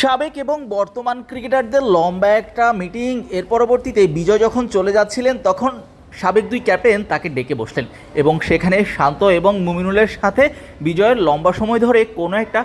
সাবেক এবং বর্তমান ক্রিকেটারদের লম্বা একটা মিটিং। এর পরবর্তীতে বিজয় যখন চলে যাচ্ছিলেন, তখন সাবেক দুই ক্যাপ্টেন তাকে ডেকে বসলেন এবং সেখানে শান্ত এবং মুমিনুলের সাথে বিজয়ের লম্বা সময় ধরে কোনো একটা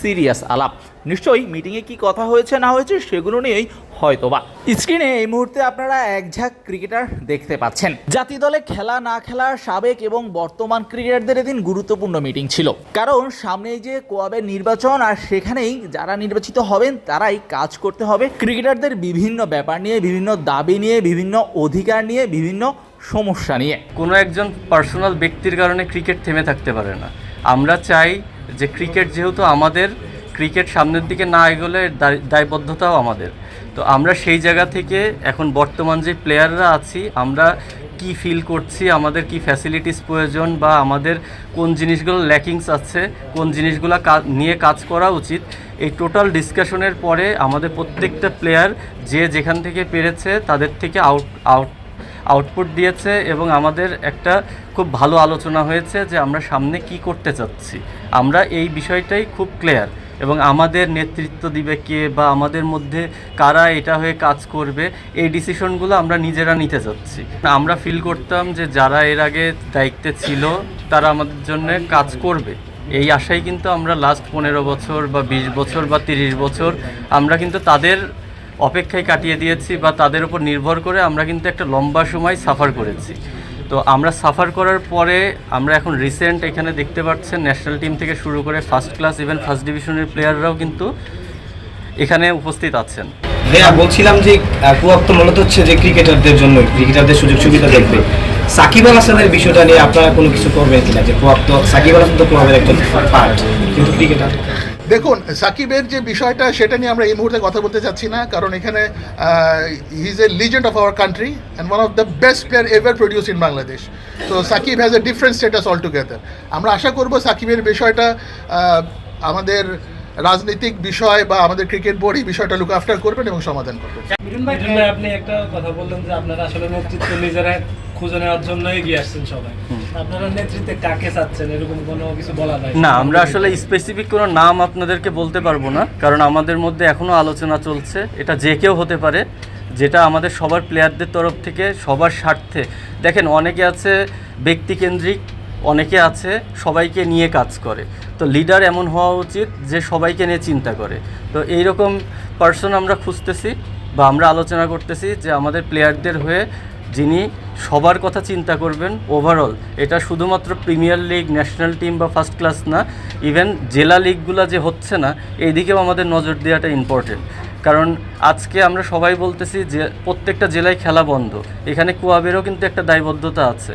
সিরিয়াস আলাপ। নিশ্চয়ই মিটিংয়ে কি কথা হয়েছে, না হয়েছে, সেগুলো নিয়েই হয়তোবা। স্ক্রিনে এই মুহূর্তে আপনারা এক ঝাঁক ক্রিকেটার দেখতে পাচ্ছেন। জাতীয় দলে খেলা না খেলা সাবেক এবং বর্তমান ক্রিকেটারদের এদিন গুরুত্বপূর্ণ মিটিং ছিল। কারণ সামনে যে কোয়াবের নির্বাচন আর সেখানেই যারা নির্বাচিত হবেন তারাই কাজ করতে হবে। ক্রিকেটারদের বিভিন্ন ব্যাপার নিয়ে বিভিন্ন দাবি নিয়ে বিভিন্ন অধিকার নিয়ে বিভিন্ন সমস্যা নিয়ে। কোনো একজন পার্সোনাল ব্যক্তির কারণে ক্রিকেট থেমে থাকতে পারে না। আমরা চাই যে ক্রিকেট যেহেতু আমাদের ক্রিকেট সামনের দিকে না এগোলে দায়- দায়বদ্ধতাও আমাদের। তো আমরা সেই জায়গা থেকে এখন বর্তমান যে প্লেয়াররা আছি, আমরা কি ফিল করছি, আমাদের কি ফ্যাসিলিটিস প্রয়োজন বা আমাদের কোন জিনিসগুলো ল্যাকিংস আছে, কোন জিনিসগুলো নিয়ে কাজ করা উচিত, এই টোটাল ডিসকাশনের পরে আমাদের প্রত্যেকটা প্লেয়ার যে যেখান থেকে পেরেছে তাদের থেকে আউট আউট আউটপুট দিয়েছে এবং আমাদের একটা খুব ভালো আলোচনা হয়েছে যে আমরা সামনে কি করতে চাচ্ছি। আমরা এই বিষয়টাই খুব ক্লিয়ার এবং আমাদের নেতৃত্ব দিবে কে বা আমাদের মধ্যে কারা এটা হয়ে কাজ করবে, এই ডিসিশনগুলো আমরা নিজেরা নিতে চাচ্ছি। আমরা ফিল করতাম যে যারা এর আগে দায়িত্বে ছিল, তারা আমাদের জন্য কাজ করবে। এই আশায় কিন্তু আমরা লাস্ট পনেরো বছর বা বিশ বছর বা তিরিশ বছর আমরা কিন্তু তাদের অপেক্ষায় কাটিয়ে দিয়েছি বা তাদের উপর নির্ভর করে আমরা কিন্তু একটা লম্বা সময় সাফার করেছি। তো আমরা সাফার করার পরে আমরা এখন রিসেন্ট এখানে দেখতে পাচ্ছেন ন্যাশনাল টিম থেকে শুরু করে ফার্স্ট ক্লাস ইভেন ফার্স্ট ডিভিশনের প্লেয়াররাও কিন্তু এখানে উপস্থিত আছেন। ভাইয়া, বলছিলাম যে কুয়াব তো মূলত হচ্ছে যে ক্রিকেটারদের জন্য ক্রিকেটারদের সুযোগ সুবিধা দেখবে। সাকিব আল হাসানের বিষয়টা নিয়ে আপনারা কোনো কিছু করবেন কিনা? যে কুয়াব তো সাকিব আল হাসান তো কুয়াবের একজন পার্ট কিন্তু ক্রিকেটার দেখুন সাকিবের যে বিষয়টা সেটা নিয়ে আমরা এই মুহূর্তে কথা বলতে চাচ্ছি না কারণ এখানে he is a legend of our country and one of the best player ever produce in Bangladesh তো Shakib has a different status all together আমরা আশা করব সাকিবের বিষয়টা আমাদের রাজনৈতিক বিষয় বা আমাদের ক্রিকেট বোর্ড এই বিষয়টা লুক আফটার করবেন এবং সমাধান করবেন। আপনি একটা কথা বললেন যে আপনারা আসলে নেতৃত্ব নিজেরা খুঁজে নেওয়ার জন্য এগিয়ে আসছেন সবাই। না, আমরা আসলে স্পেসিফিক কোনো নাম আপনাদেরকে বলতে পারব না, কারণ আমাদের মধ্যে এখনও আলোচনা চলছে। এটা যে কেউ হতে পারে, যেটা আমাদের সবার প্লেয়ারদের তরফ থেকে, সবার স্বার্থে। দেখেন, অনেকে আছে ব্যক্তিকেন্দ্রিক, অনেকে আছে সবাইকে নিয়ে কাজ করে। তো লিডার এমন হওয়া উচিত যে সবাইকে নিয়ে চিন্তা করে। তো এই রকম পার্সন আমরা খুঁজতেছি বা আমরা আলোচনা করতেছি যে আমাদের প্লেয়ারদের হয়ে যিনি সবার কথা চিন্তা করবেন ওভারঅল এটা শুধুমাত্র প্রিমিয়ার লিগ ন্যাশনাল টিম বা ফার্স্ট ক্লাস না ইভেন জেলা লিগগুলো যে হচ্ছে না, এইদিকেও আমাদের নজর দেওয়াটা ইম্পর্টেন্ট কারণ আজকে আমরা সবাই বলতেছি যে প্রত্যেকটা জেলায় খেলা বন্ধ। এখানে কোয়াবেরও কিন্তু একটা দায়বদ্ধতা আছে।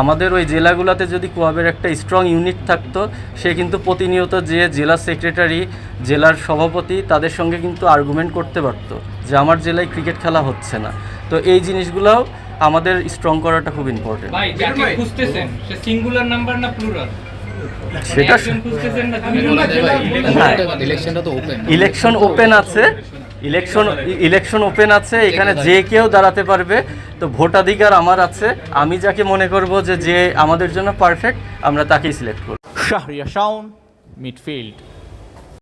আমাদের ওই জেলাগুলোতে যদি কোয়াবের একটা স্ট্রং ইউনিট থাকতো, সে কিন্তু প্রতিনিয়ত যে জেলা সেক্রেটারি জেলার সভাপতি, তাদের সঙ্গে কিন্তু আর্গুমেন্ট করতে পারতো যে আমার জেলায় ক্রিকেট খেলা হচ্ছে না। তো এই জিনিসগুলোও আমাদের স্ট্রং করাটা খুব ইম্পর্টেন্ট ভাই যাকে খুঁজতেছেন সে সিঙ্গুলার নাম্বার না প্লুরাল সেটা খুঁজতেছেন না দুইজন? হ্যাঁ। ইলেকশন ওপেন আছে। ইলেকশন ইলেকশন ওপেন আছে। এখানে যে কেউ দাঁড়াতে পারবে। তো ভোটাধিকার আমার আছে। আমি যাকে মনে করব যে যে আমাদের জন্য পারফেক্ট আমরা তাকেই সিলেক্ট করব। শাহরিয়া শাওন মিডফিল্ড